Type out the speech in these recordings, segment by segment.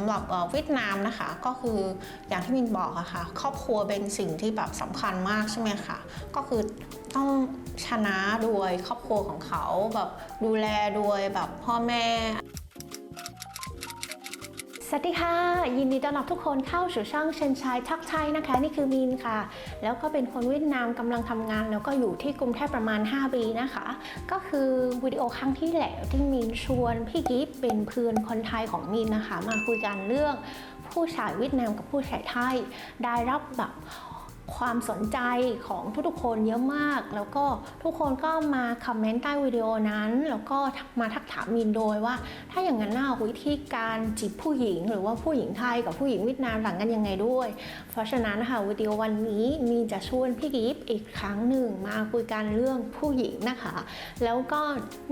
ำหรับเวียดนามนะคะ ก็คืออย่างที่มินบอกอะค่ะครอบครัวเป็นสิ่งที่แบบสำคัญมากใช่ไหมคะก็คือต้องชนะโดยครอบครัวของเขาแบบดูแลโดยแบบพ่อแม่ สวัสดีค่ะ ยินดีต้อนรับทุกคนเข้าสู่ช่องเชนชายทักไทยนะคะ นี่คือมีนค่ะ แล้วก็เป็นคนเวียดนามกำลังทำงาน แล้วก็อยู่ที่กรุงเทพประมาณ 5 ปีนะคะ ก็คือวิดีโอครั้งที่แล้วที่มีนชวนพี่กิฟเป็นเพื่อนคนไทยของมีนนะคะ มาคุยกันเรื่องผู้ชายเวียดนามกับผู้ชายไทยได้รับแบบ ความสนใจของทุกๆคนเยอะมาก แล้วก็ทุกคนก็มาคอมเมนต์ใต้วิดีโอนั้น แล้วก็มาทักถามมินโดยว่า ถ้าอย่างนั้นน่าวิธีการจีบผู้หญิง หรือว่าผู้หญิงไทยกับผู้หญิงเวียดนามต่างกันยังไงด้วย เพราะฉะนั้นนะคะวิดีโอวันนี้มีจะชวนพี่กิฟอีกครั้งหนึ่งมาคุยกันเรื่องผู้หญิงนะคะ แล้วก็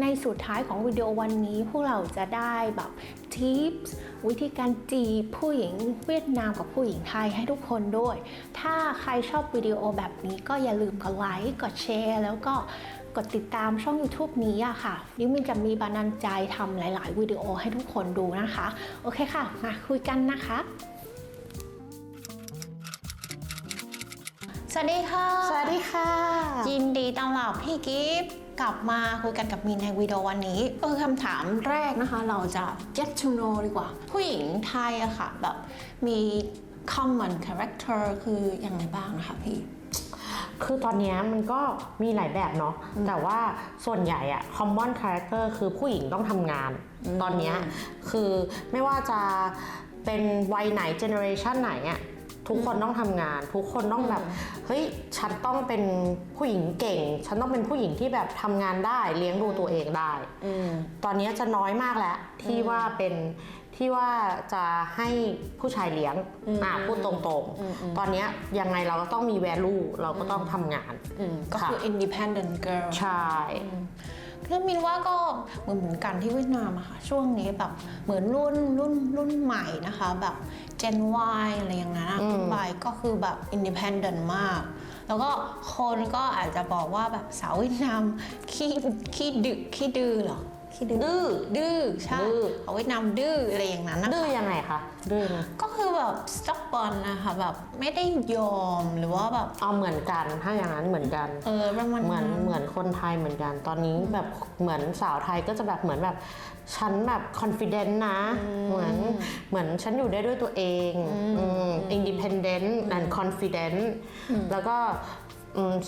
ในสุดท้ายของวิดีโอวันนี้พวกเราจะได้แบบทิปส์วิธีการจีบผู้หญิงเวียดนามกับผู้หญิงไทยให้ทุกคนด้วย ถ้าใครชอบวิดีโอแบบนี้ก็อย่าลืมกดไลค์กดแชร์แล้วก็กดติดตามช่อง YouTube นี้อะค่ะดิวมินจะมีบันดาลใจทำหลาย ๆ วิดีโอให้ทุกคนดูนะคะ โอเคค่ะ มาคุยกันนะคะ สวัสดีค่ะ สวัสดีค่ะ ยินดีต้อนรับพี่กิฟต์ กลับมาคุยกันกับมีนในวิดีโอวันนี้เออคำถามแรกนะคะ เราจะ get to know ดีกว่า ผู้หญิงไทยอะค่ะ แบบมี common character คือยังไงบ้างนะคะพี่คือตอนเนี้ยมันก็มีหลายแบบเนาะแต่ว่าส่วนใหญ่อะ common character คือผู้หญิงต้องทำงาน ตอนเนี้ยคือไม่ว่าจะเป็นวัยไหน generation ไหนอะ ทุกคนต้องทำงาน ทุกคนต้องแบบเฮ้ยฉันต้องเป็นผู้หญิงเก่ง ฉันต้องเป็นผู้หญิงที่แบบทำงานได้เลี้ยงดูตัวเองได้อืมตอนนี้จะน้อยมากแล้วที่ว่าเป็นที่ว่าจะให้ผู้ชายเลี้ยงอะพูดตรงๆ ตอนนี้ยังไงเราก็ต้องมี value เราก็ต้องทำงานอืมก็คือค่ะ independent girl ใช่ คือมินว่าก็เหมือนเหมือนกันที่เวียดนามอะค่ะช่วงนี้แบบเหมือนรุ่นรุ่นรุ่นใหม่นะคะ แบบ Gen Y อะไรอย่างนั้นอะอืมขึ้นไปก็คือแบบ independent มาก แล้วก็คนก็อาจจะบอกว่าแบบสาวเวียดนามขี้ขี้ดื้อขี้ดื้อเหรอ ขี้ดื้อดื้อดื้อใช่ดื้อสาวเวียดนามดื้ออะไรอย่างนั้นนะดื้อยังไงคะดื้อยังไงก็คือแบบ stubborn นะคะแบบไม่ได้ยอมหรือว่าแบบเอาเหมือนกันถ้าอย่างนั้นเหมือนกัน เออประมาณเหมือนนั้นเหมือนคนไทยเหมือนกัน ตอนนี้แบบเหมือนสาวไทยก็จะแบบเหมือนแบบฉันแบบ confident นะ เหมือนเหมือนฉันอยู่ได้ด้วยตัวเองอืม independent and confident แล้วก็อืม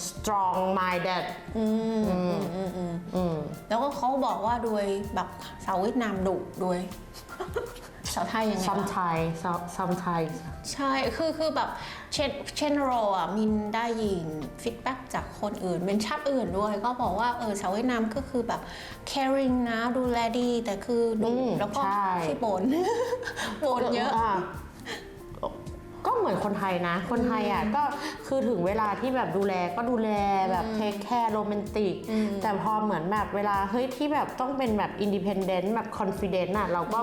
strong minded อืมอืมอืมอืมอืมแล้วก็เขาบอกว่าโดยแบบสาวเวียดนามดุด้วย สาวไทยยังไง some วะ Thai some some Thai ใช่ คือ คือแบบเช่นเช่นโรอะ มินได้ยินฟีดแบ็กจากคนอื่น เป็นชาติอื่นด้วย ก็บอกว่า เออสาวเวียดนามก็คือแบบ caring นะ ดูแลดี แต่คือดุอืมแล้วก็ใช่ ขี้บ่น บ่นเยอะา ก็เหมือนคนไทยนะ คนไทยอะก็คือถึงเวลาที่แบบดูแลก็ดูแลแบบเทคแคร์โรแมนติก แต่พอเหมือนแบบเวลาเฮ้ยที่แบบต้องเป็นแบบอินดิเพนเดนต์แบบคอนฟ ident อะเราก็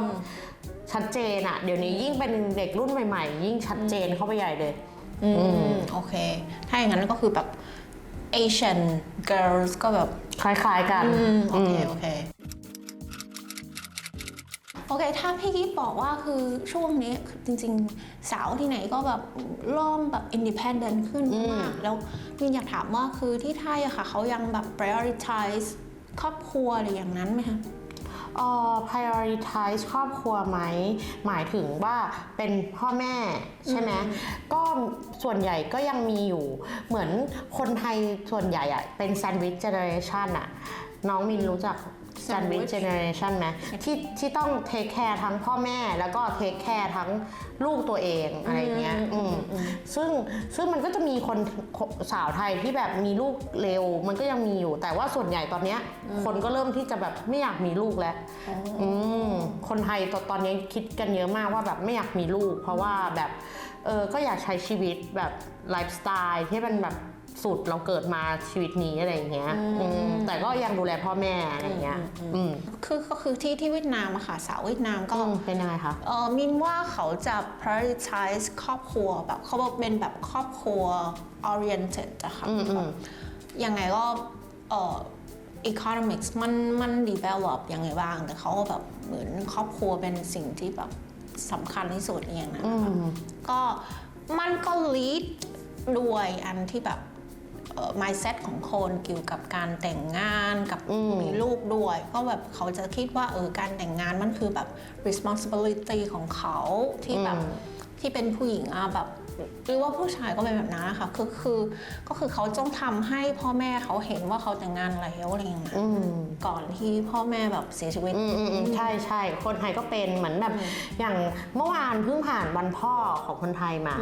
ชัดเจนอะ เดี๋ยวนี้ยิ่งเป็นเด็กรุ่นใหม่ๆ ยิ่งชัดเจนเข้าไปใหญ่เลยอืมโอเค ถ้าอย่างนั้นก็คือแบบ Asian girls ก็แบบคล้ายๆกันอืมโอเคอืมโอเค โอเค ถ้าพี่กิ๊ฟบอกว่าคือช่วงนี้คือจริงๆ สาวที่ไหนก็แบบเริ่มแบบ independent ขึ้นมาก แล้วมินอยากถามว่าคือที่ไทยอะค่ะเขายังแบบ prioritize ครอบครัวอะไรอย่างนั้นไหมคะเอ่อ prioritize ครอบครัวไหม หมายถึงว่าเป็นพ่อแม่ใช่ไหมก็ส่วนใหญ่ก็ยังมีอยู่ เหมือนคนไทยส่วนใหญ่อะเป็น sandwich generation อะน้องมินรู้จัก sandwich Sandwich generation ไหมที่ที่ต้อง take care ทั้งพ่อแม่แล้วก็ take care ทั้งลูกตัวเองอะไรเงี้ยอืมซึ่งซึ่งมันก็จะมีคนสาวไทยที่แบบมีลูกเร็ว มันก็ยังมีอยู่ แต่ว่าส่วนใหญ่ตอนเนี้ย คนก็เริ่มที่จะแบบไม่อยากมีลูกแล้วอืมคนไทยตอนตอนนี้คิดกันเยอะมากว่าแบบไม่อยากมีลูก เพราะว่าแบบเออก็อยากใช้ชีวิตแบบไลฟ์สไตล์ที่มันแบบ สุดเราเกิดมาชีวิตนี้อะไรอย่างเงี้ยอืมแต่ก็ยังดูแลพ่อแม่อะไรอย่างเงี้ย อืมคือก็คือที่ที่เวียดนามอะค่ะสาวเวียดนามก็ อืมเป็นยังไงคะ เออมินว่าเขาจะ prioritize ครอบครัวแบบเขาบอกเป็นแบบครอบครัว oriented อะค่ะอืมอืมแบบยังไงก็เอ่อ economics มันมัน develop ยังไงบ้าง แต่เขาก็แบบเหมือนครอบครัวเป็นสิ่งที่แบบสำคัญที่สุดอย่างนะอืคะมก็มันก็ lead ด้วยอันที่แบบเอ่อ mindset ของคนเกี่ยวกับการแต่งงานกับอืมมีลูกด้วยก็แบบเขาจะคิดว่าเออการแต่งงานมันคือแบบ responsibility ของเขาที่แบบที่เป็นผู้หญิงอะแบบ หรือว่าผู้ชายก็เป็นแบบนั้นนะคะคือคือก็คือเขาต้องทำให้พ่อแม่เขาเห็นว่าเขาแต่งงานแล้วอะไรอย่างเงี้ยอืมก่อนที่พ่อแม่แบบเสียชีวิตอืมอืมอืมใช่ใช่คนไทยก็เป็นเหมือนแบบอย่างเมื่อวานเพิ่งผ่านวันพ่อของคนไทยมา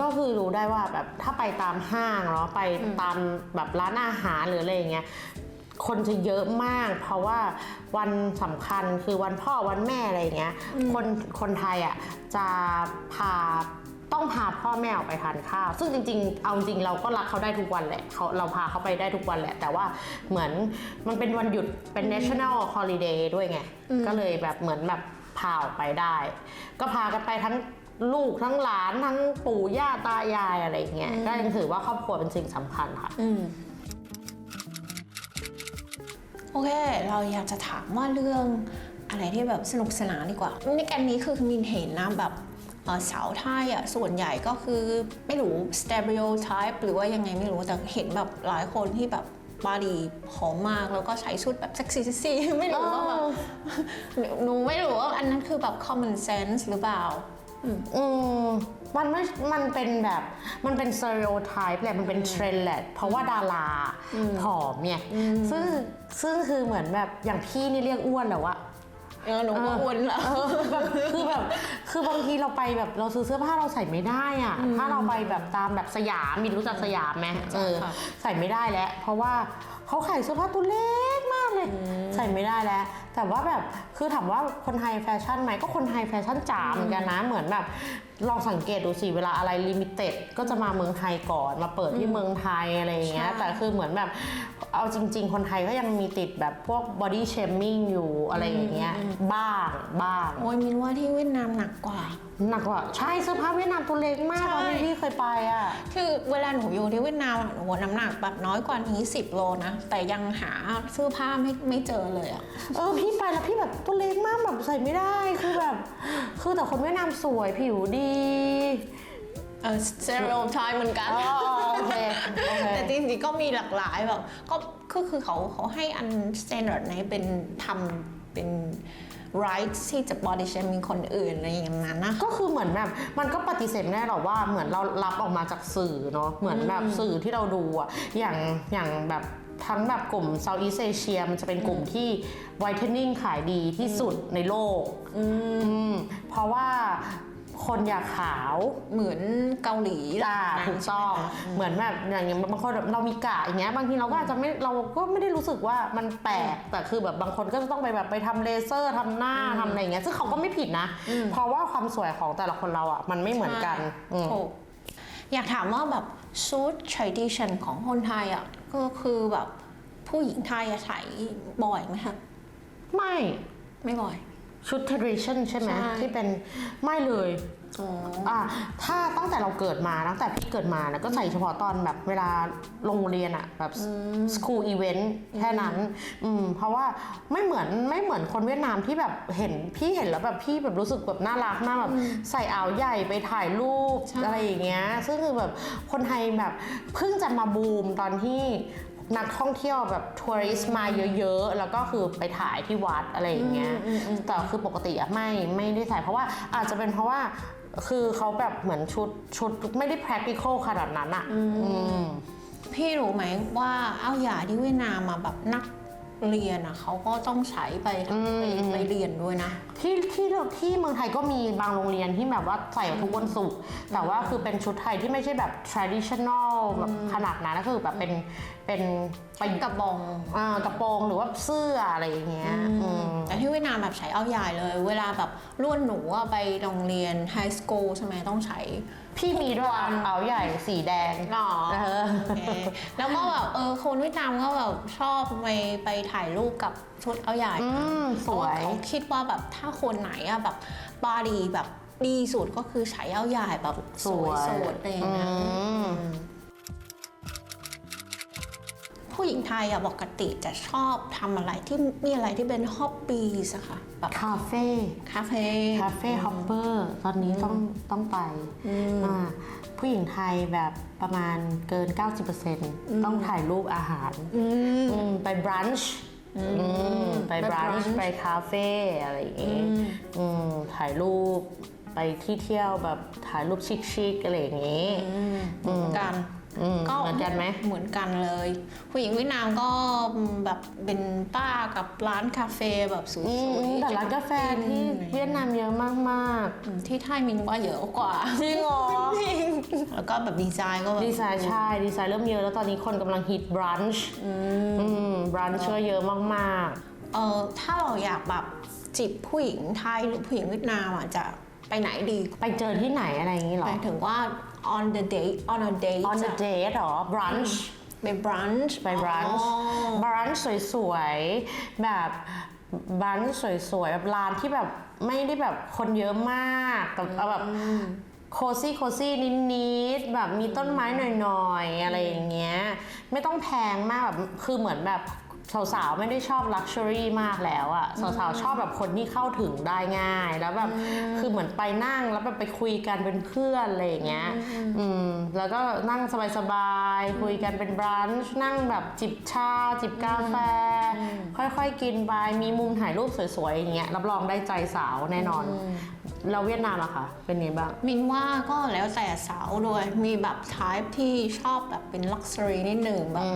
ก็คือรู้ได้ว่าแบบถ้าไปตามห้างเนาะไปตามแบบร้านอาหารหรืออะไรอย่างเงี้ยคนจะเยอะมาก เพราะว่าวันสำคัญคือวันพ่อวันแม่อะไรอย่างเงี้ยคนคนไทยอะจะพา ต้องพาพ่อแม่ออกไปทานข้าว ซึ่งจริงๆ เอาจริงเราก็รักเขาได้ทุกวันแหละเขาเราพาเขาไปได้ทุกวันแหละ แต่ว่าเหมือนมันเป็นวันหยุดเป็น national holiday ด้วยไง ก็เลยแบบเหมือนแบบพาออกไปได้ ก็พากันไปทั้งลูกทั้งหลานทั้งปู่ย่าตายายอะไรอย่างเงี้ยก็ยังถือว่าครอบครัวเป็นสิ่งสำคัญค่ะอืมโอเค เราอยากจะถามว่าเรื่องอะไรที่แบบสนุกสนานดีกว่าในการนี้คือมินเห็นนะแบบเอ่อ สาวไทยอะส่วนใหญ่ก็คือไม่รู้ stereotype หรือว่ายังไงไม่รู้แต่เห็นแบบหลายคนที่แบบบอดีผอมมากแล้วก็ใช้ชุดแบบเซ็กซี่เซ็กซี่ไม่รู้ว่าแบบหนูหนูไม่รู้ว่าอันนั้นคือแบบ common sense หรือเปล่า อืมมันไม่ มันเป็นแบบ มันเป็น stereotype แหละ มันเป็นเทรนด์แหละ เพราะว่าดาราผอมเนี่ย ซึ่ง ซึ่งคือเหมือนแบบอย่างพี่นี่เรียกอ้วนแล้วอะ เออหนูก็อ้วนแล้วเออแบบคือแบบคือบางทีเราไปแบบเราซื้อเสื้อผ้าเราใส่ไม่ได้อะถ้าเราไปแบบตามแบบสยามมีรู้จักสยามไหมเออค่ะใส่ไม่ได้แล้ว เพราะว่าเขาขายเสื้อผ้าตัวเล็กมากเลยใส่ไม่ได้แล้ว แต่ว่าแบบคือถามว่าคนไทยแฟชั่นไหมก็คนไทยแฟชั่นจ๋าเหมือนกันนะเหมือนแบบลองสังเกตดูสิเวลาอะไรลิมิเต็ดก็จะมาเมืองไทยก่อนมาเปิดที่เมืองไทยอะไรอย่างเงี้ยใช่แต่คือเหมือนแบบเอาจริง ๆ คนไทยก็ยังมีติดแบบพวก body shaming อยู่อะไรอย่างเงี้ยบ้างบ้างโอ้ยมินว่าที่เวียดนามหนักกว่า หนักกว่าใช่เสื้อผ้าเวียดนามตัวเล็กมากใช่ตอนที่พี่เคยไปอะคือเวลาหนูอยู่ที่เวียดนามอะหนูน้ำหนักแบบน้อยกว่านี้10โลนะแต่ยังหาเสื้อผ้าไม่ไม่เจอเลยอะเออพี่ไปแล้วพี่แบบตัวเล็กมากแบบใส่ไม่ได้คือแบบ คือแต่คนเวียดนามสวยผิวดีเออ stereotype เหมือนกันอ๋อโอเคโอเค แต่จริงๆก็มีหลากหลายแบบก็ก็คือเขาเขาให้อัน standard ในเป็นทำเป็น right ที่จะ body shaming คนอื่นอะไรอย่างนั้นนะ ก็คือเหมือนแบบมันก็ปฏิเสธไม่ได้หรอกว่าเหมือนเรารับออกมาจากสื่อเนาะเหมือนแบบสื่อที่เราดูอะอย่างอย่างแบบ ทั้งแบบกลุ่ม Southeast Asia มันจะเป็นกลุ่มที่ whitening ขายดีที่สุดในโลก อืมเพราะว่าคนอยากขาวเหมือนเกาหลีจ้านั้นถูกต้องใช่ไหมคะเหมือนแบบอย่างอย่างบางคนแบบเรามีกะอย่างเงี้ยบางทีเราก็อาจจะไม่เราก็ไม่ได้รู้สึกว่ามันแปลกแต่คือแบบบางคนก็จะต้องไปแบบไปทำเลเซอร์ทำหน้าทำอะไรอย่างเงี้ยซึ่งเขาก็ไม่ผิดนะ เพราะว่าความสวยของแต่ละคนเราอะมันไม่เหมือนกันอืมถูก อยากถามว่าแบบชุด tradition ของคนไทยอะก็คือแบบผู้หญิงไทยอะใส่บ่อยไหมคะไม่ไม่บ่อย ชุด tradition ใช่ไหมใช่ ที่เป็นไม่เลย อ๋ออะถ้าตั้งแต่เราเกิดมาตั้งแต่พี่เกิดมานะก็ใส่เฉพาะตอนแบบเวลาโรงเรียนอะแบบ school event แค่นั้นอืมเพราะว่าไม่เหมือนไม่เหมือนคนเวียดนามที่แบบเห็นพี่เห็นแล้วแบบพี่แบบรู้สึกแบบน่ารักมากแบบใส่อ่าวใหญ่ไปถ่ายรูปใช่อะไรอย่างเงี้ยซึ่งคือแบบคนไทยแบบเพิ่งจะมาบูมตอนที่นักท่องเที่ยวแบบทัวริสต์มาเยอะๆ แล้วก็คือไปถ่ายที่วัดอะไรอย่างเงี้ยแต่คือปกติอะไม่ไม่ได้ใส่เพราะว่าอาจจะเป็นเพราะว่า คือเขาแบบเหมือนชุดชุดไม่ได้ practical ขนาดนั้นอะอืม พี่รู้ไหมว่าเอาหยาที่เวียดนามมาแบบนักเรียนอะเขาก็ต้องใช้ไปทำไปไปเรียนด้วยนะ ที่ที่ที่เมืองไทยก็มีบางโรงเรียนที่แบบว่าใส่ทุกวันศุกร์แต่ว่าคือเป็นชุดไทยที่ไม่ใช่แบบ traditional แบบขนาดนั้นก็คือแบบเป็นเป็นไปกระบองอ่ากระโปรงหรือว่าเสื้ออะไรอย่างเงี้ยอืมแต่ที่เวียดนามแบบใช้เอาใหญ่เลย เวลาแบบรุ่นหนูอะไปโรงเรียนไฮสคูลใช่ไหมต้องใช้พี่มีด้วยเอาใหญ่สีแดงหรอเออโอเคแล้วก็แบบเออคนเวียดนามก็แบบชอบไปไปถ่ายรูปกับ ชุดเอาใหญ่อืมสวยเขาคิดว่าแบบถ้าคนไหนอะแบบบอดีแบบดีสุดก็คือใช้เอาใหญ่แบบสวยสวยสดอะไรอย่างเงี้ย อืม ผู้หญิงไทยอะปกติจะชอบทำอะไรที่มีอะไรที่เป็นฮ็อบบี้อะค่ะแบบคาเฟ่ คาเฟ่ คาเฟ่ฮอปเปอร์ตอนนี้ต้องต้องไปอ่าผู้หญิงไทยแบบประมาณเกิน 90%ต้องถ่ายรูปอาหารอืมไปบรันช์ ไปบรันช์ไปคาเฟ่อะไรอย่างงี้อืมถ่ายรูปไปที่เที่ยวแบบถ่ายรูปชิคๆอะไรอย่างงี้กัน อืมเหมือนกันไหมเหมือนกันเลย ผู้หญิงเวียดนามก็แบบเป็นป้ากับร้านคาเฟ่แบบสวยอืมๆแต่ร้านกาแฟที่เวียดนามเยอะมากอืมที่ไทยมินว่าเยอะกว่าๆจริงเหรอแล้วก็แบบดีไซน์ก็แบบดีไซน์ใช่ดีไซน์เริ่มเยอะแล้วตอนนี้คนกำลังฮิตบรันช์อืมบรันช์ก็เยอะมากเออถ้าเราอยากแบบจีบผู้หญิงไทยหรือผู้หญิงเวียดนามอะจะไปไหนดีๆไปเจอที่ไหนอะไรอย่างนี้เหรหอมายถึงว่า on the date on a date on the อะ date เหรอ brunch ไป brunch ไป brunch อ๋อ brunch สวยๆ แบบ brunch สวยๆ แบบร้านที่แบบไม่ได้แบบคนเยอะมากแต่เอาแบบโคซี่โคซี่นิดๆ แบบมีต้นไม้หน่อยๆ อะไรอย่างเงี้ย ไม่ต้องแพงมากแบบ คือเหมือนแบบ สาวๆไม่ได้ชอบลักชัวรี่มากแล้วอะสาวๆชอบแบบคนที่เข้าถึงได้ง่าย แล้วแบบคือเหมือนไปนั่งแล้วแบบไปคุยกันเป็นเพื่อนอะไรอย่างเงี้ยอืมแล้วก็นั่งสบายๆคุยกันเป็นบรันช์นั่งแบบจิบชาจิบกาแฟ ค่อยๆกินไปมีมุมถ่ายรูปสวยๆอย่างเงี้ยรับรองได้ใจสาวแน่นอน เราเวียดนามอะคะเป็นไงบ้าง มินว่าก็แล้วแต่สาวด้วย มีแบบ type ที่ชอบแบบเป็น luxury นิดหนึ่งแบบ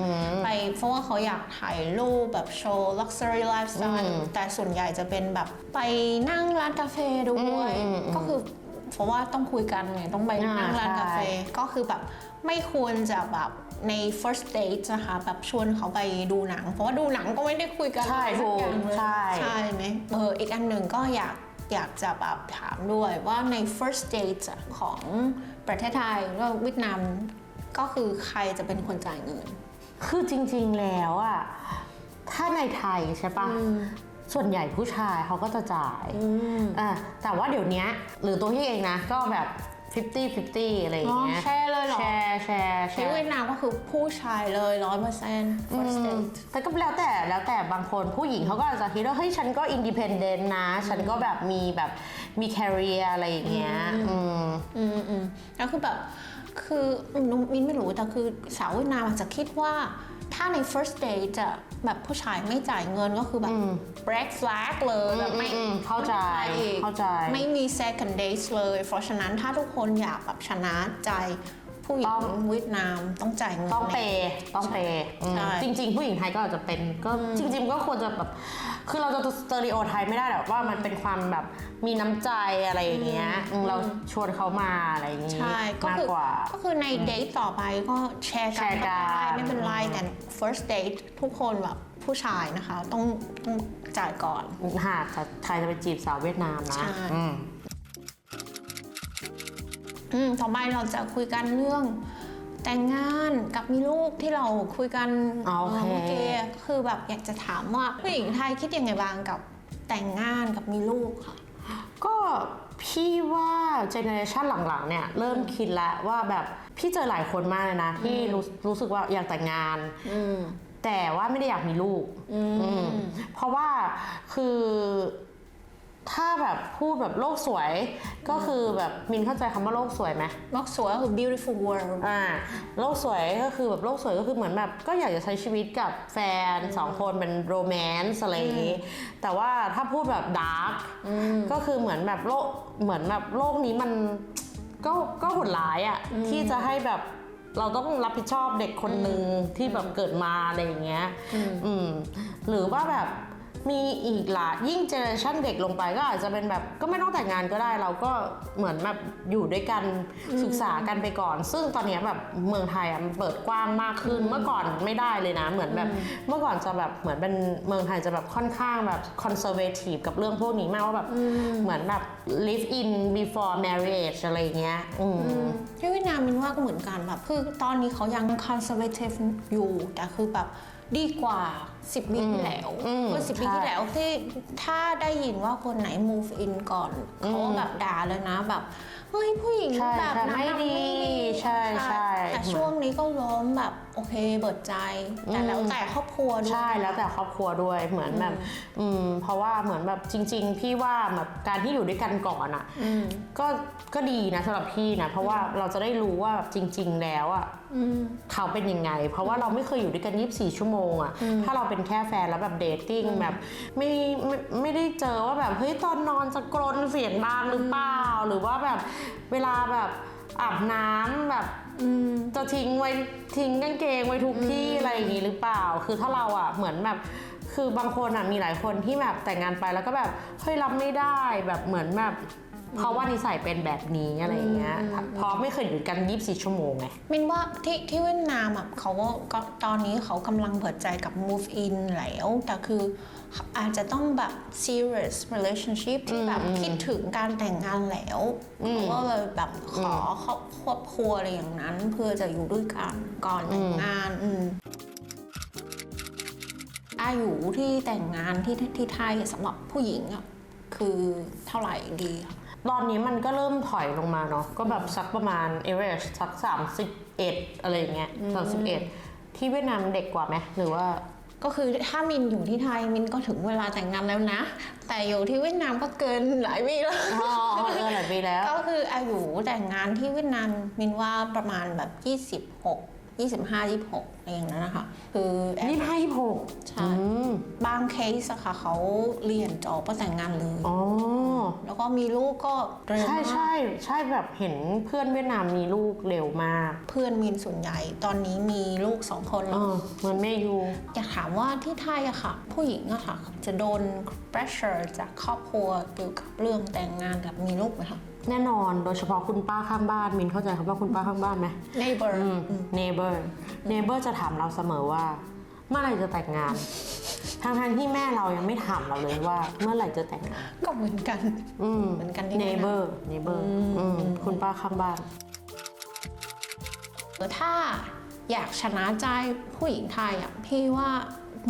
ไปเพราะว่าเขาอยากถ่ายรูปแบบโชว์ luxury lifestyle แต่ส่วนใหญ่จะเป็นแบบไปนั่งร้านกาแฟด้วย ก็คือเพราะว่าต้องคุยกันไงต้องไปอ่านั่งร้านกาแฟใช่ก็คือแบบไม่ควรจะแบบใน first date นะคะแบบชวนเขาไปดูหนัง เพราะว่าดูหนังก็ไม่ได้คุยกันใช่อะไรสักอย่างถูกเลยใช่ใช่ไหมเอออีกอันหนึ่งก็อยาก อยากจะแบบถามด้วยว่าใน first date อะของประเทศไทยแล้วเวียดนามก็คือใครจะเป็นคนจ่ายเงิน คือจริงๆแล้วอะถ้าในไทยใช่ปะส่วนใหญ่ผู้ชายเขาก็จะจ่ายอะแต่ว่าเดี๋ยวนี้หรือตัวพี่เองนะ ก็แบบ 50 50 อะไรอย่างเงี้ยอ๋อแชร์เลยเหรอ แชร์แชร์แชที่ร์เวียดนามก็คือผู้ชายเลยร้อยเปอร์เซ็นต์ first date แต่ก็แล้วแต่แล้วแต่บางคนผู้หญิงเขาก็อาจจะคิดว่าเฮ้ยฉันก็อินดิเพนเดนต์นะ ฉันก็แบบมีแบบมีแคริเอร์อะไรอย่างเงี้ยอืม อืมอืมแล้วคือแบบ คือมินไม่รู้แต่คือสาวเวียดนามอาจจะคิดว่าถ้าใน first date จะแบบผู้ชายไม่จ่ายเงินก็คือแบบ red flag เลยแบบไม่อืมเข้าใจไม่ไปอีกเข้าใจ ไม่มี second date เลย เพราะฉะนั้นถ้าทุกคนอยากแบบชนะใจ ผู้หญิต้งอง เวียดนามต้องจ่ายเงิน ต้องเปย์ต้องเปย์อืมใช่ จริง ๆ ผู้หญิงไทยก็อาจจะเป็นก็จริง ๆ ก็ควรจะแบบคือเราจะสเตอริโอไทยไม่ได้หรอกว่ามันเป็นความแบบมีน้ำใจอะไรอย่างเงี้ยอืมเราชวนเขามาอะไรอย่างงี้ใช่ก็มากคือกว่า ก็คือในเดทต่อไปก็แชร์กันแชร์กัก็นได้ไม่เป็นไรแต่ first date ทุกคนแบบผู้ชายนะคะ ต้องต้องจ่ายก่อนหากจะใครจะไปจีบสาวเวียดนามนะ ใช่ อืม อืมต่อไปเราจะคุยกันเรื่องแต่งงานกับมีลูกที่เราคุยกันโอเคเมื่อกี้คือแบบอยากจะถามว่าผู้หญิงไทยคิดยังไงบ้างกับแต่งงานกับมีลูกค่ะ ก็พี่ว่าเจเนอเรชันหลังๆเนี่ยเริ่มคิดแล้วว่าแบบพี่เจอหลายคนมากเลยนะ ที่รู้รู้สึกว่าอยากแต่งงาน แต่ว่าไม่ได้อยากมีลูกอืมเพราะว่าคือ ถ้าแบบพูดแบบโลกสวย ก็คือแบบมินเข้าใจคำว่าโลกสวยไหมโลกสวยก็คือ beautiful world อ่าโลกสวยก็คือแบบโลกสวยก็คือเหมือนแบบก็อยากจะใช้ชีวิตกับแฟนสองคนเป็นโรแมนต์อะไรอย่างนี้ แต่ว่าถ้าพูดแบบดาร์กก็คือเหมือนแบบโลกเหมือนแบบโลกนี้มันก็ก็โหดร้ายอะ่ะที่จะให้แบบเราต้องรับผิดชอบเด็กคนหนึ่งที่แบบเกิดมาอะไรอย่างเงี้ย อืม หรือว่าแบบ มีอีกหลายยิ่งเจเนอเรชันเด็กลงไปก็อาจจะเป็นแบบก็ไม่ต้องแต่งงานก็ได้ เราก็เหมือนแบบอยู่ด้วยกันศึกษากันไปก่อน ซึ่งตอนนี้แบบเมืองไทยอะมันเปิดกว้างมากขึ้นเมื่อก่อนไม่ได้เลยนะ เหมือนแบบเมื่อก่อนจะแบบเหมือนเป็นเมืองไทยจะแบบค่อนข้างแบบคอนเซอร์เวทีฟกับเรื่องพวกนี้มากว่าแบบเหมือนแบบ live in before marriage อะไรเงี้ยอืมที่เวียดนามมินว่าก็เหมือนกันแบบคือตอนนี้เขายัง conservative อยู่แต่คือแบบ ดีกว่า 10ปีที่แล้วอืมเมื่อสิปีใช่ที่แล้วที่ถ้าได้ยินว่าคนไหน move in ก่อนเขาก็แบบด่าเลยนะแบบ เฮ้ยผู้หญิงใช่แบบใช่นั้นไม่น่ะดีใช่ใช่ แต่ช่วงนี้ก็ล้อมแบบโอเคเบิดใจ แต่แล้วแต่ครอบครัวด้วยใช่แล้วแต่ครอบครัวด้วยเหมือนแบบอืมเพราะว่าเหมือนแบบจริง ๆ พี่ว่าแบบการที่อยู่ด้วยกันก่อนอะอืมก็ก็ดีนะสำหรับพี่นะเพราะว่าเราจะได้รู้ว่าแบบจริง ๆ แล้วอะอืมเขาเป็นยังไง เพราะว่าเราไม่เคยอยู่ด้วยกัน 24 ชั่วโมงอะถ้าเราเป็นแค่แฟนแล้วแบบเดทติ้งแบบไม่ไม่ไม่ได้เจอว่าแบบเฮ้ยตอนนอนจะกรนเสียงดังหรือเปล่าหรือว่าแบบเวลาแบบอาบน้ำแบบ อืมจะทิ้งไว้ทิ้งกางเกงไว้ทุกที่อะไรอย่างนี้หรือเปล่า คือถ้าเราอะเหมือนแบบคือบางคนอะมีหลายคนที่แบบแต่งงานไปแล้วก็แบบเฮ้ยรับไม่ได้แบบเหมือนแบบเพราะว่านิสัยเป็นแบบนี้อะไรอย่างเงี้ยเพราะไม่เคยอยู่กัน24ชั่วโมงไง มินว่าที่ที่เวียดนามอะเขาก็ก็ตอนนี้เขากำลังเปิดใจกับ move in แล้ว แต่คือ อาจจะต้องแบบ serious relationship ที่แบบคิดถึงการแต่งงานแล้วเขาก็เลยแบบขอครอบครอบครัวอะไรอย่างนั้น เพื่อจะอยู่ด้วยกันก่อนแต่งงานอืมอายุที่แต่งงานที่ที่ไทยสำหรับผู้หญิงอะคือเท่าไหร่ดีอะตอนนี้มันก็เริ่มถอยลงมาเนาะก็แบบสักประมาณ average สัก31อะไรอย่างเงี้ย31ที่เวียดนามเด็กกว่าไหมหรือว่า ก็คือถ้ามินอยู่ที่ไทยมินก็ถึงเวลาแต่งงานแล้วนะ แต่อยู่ที่เวียดนามก็เกินหลายปีแล้วอ๋อเออหลายปีแล้ว ก็คืออายุแต่งงานที่เวียดนามมินว่าประมาณแบบ26 25 26อะไรอย่างนั้นนะคะคือแอบยี่ห้ายี่หกใช่ บางเคสอะค่ะเขาเรียนจบก็แต่งงานเลย อ๋อ แล้วก็มีลูกก็เร็วใช่มากใช่ใช่แบบเห็นเพื่อนเวียดนามมีลูกเร็วมากเพื่อนมินส่วนใหญ่ ตอนนี้มีลูกสองคนเอแล้ว อเหมือนแม่ยู อยากถามว่าที่ไทยอะค่ะ ผู้หญิงอะค่ะ จะโดน pressure จากครอบครัวเกี่ยวกับเรื่องแต่งงานกับมีลูกไหมคะ แน่นอนโดยเฉพาะคุณป้าข้างบ้านมินเข้าใจคำว่าคุณป้าข้างบ้านไหม neighbor อืม neighbor neighbor จะถามเราเสมอว่า เมื่อไหร่จะแต่งงานทั้งทที่แม่เรายังไม่ถามเราเลยว่า เมื่อไหร่จะแต่งงาน ก็เหมือนกัน อืมเหมือนกันที่ไหนนะ neighbor neighbor อืม คุณป้าข้างบ้าน ถ้าอยากชนะใจผู้หญิงไทยอะพี่ว่า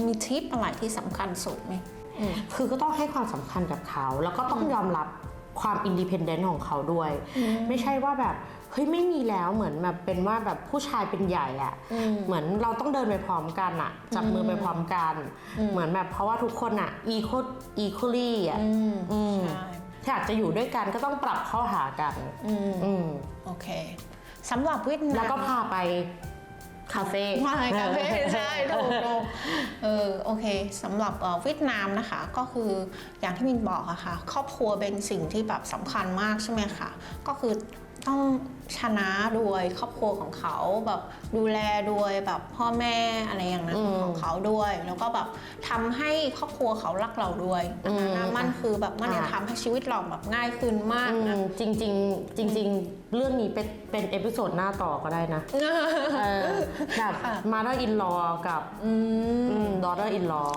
มีทิปอะไรที่สำคัญสุดไหม คือก็ต้องให้ความสำคัญกับเขา แล้วก็ต้องยอมรับ ความอินดิเพนเดนต์ของเขาด้วย ไม่ใช่ว่าแบบเฮ้ยไม่มีแล้วเหมือนแบบเป็นว่าแบบผู้ชายเป็นใหญ่อะเหมือนเราต้องเดินไปพร้อมกันอะจับมือไปพร้อมกัน เหมือนแบบเพราะว่าทุกคนอะอีโคอีโคลี่อะอืมอืมใช่ถ้าอยากจะอยู่ด้วยกันก็ต้องปรับเข้าหากัน อืมอืมโอเคสำหรับเวียดนามแล้วก็พาไป คาเฟ่ไม่คาเฟ่ใช่ถูกถูกเออโอเคสำหรับเอ่อเวียดนามนะคะก็คืออย่างที่มินบอกอะค่ะ ครอบครัวเป็นสิ่งที่แบบสำคัญมากใช่ไหมคะก็คือ ต้องชนะด้วยครอบครัวของเขาแบบดูแลด้วยแบบพ่อแม่อะไรอย่างนั้นของเขาด้วย แล้วก็แบบทำให้ครอบครัวเขารักเราด้วยอันนั้นนะมันคือแบบมันจะทำให้ชีวิตเราแบบง่ายขึ้นมากอืนะมจริงๆจริง ๆ เรื่องนี้เป็นเป็นเอพิโซดหน้าต่อก็ได้นะเออแบบ mother in law กับอืม daughter in law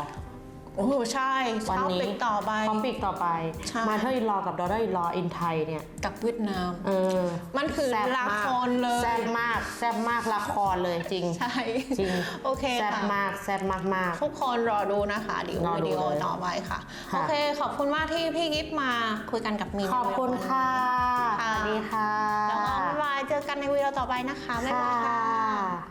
โอ้โหใช่วันชอบนี้ปิดต่อไปท็อปิกต่อไป ใช่ mother in law กับ daughter in law in Thai เนี่ยกับเวียดนาม เออมันคือแซ่บละมากครเลย แซ่บมากแซ่บมากละครเลยจริง ใช่จริงโอเคแซ่บค่ะ มากแซ่บมากมาก ทุกคนรอดูนะคะเดี๋ยวรอดูวิดีโอเลยต่อไปค่ะ ค่ะ โอเค ขอบคุณมากที่พี่กิฟมาคุยกันกับมีนขอบคุณค่ะสค่ะวัสดีค่ะแล้วก็บ๊ายบายเจอกันในวิดีโอต่อไปนะคะ บ๊ายบายค่ะ ค่ะ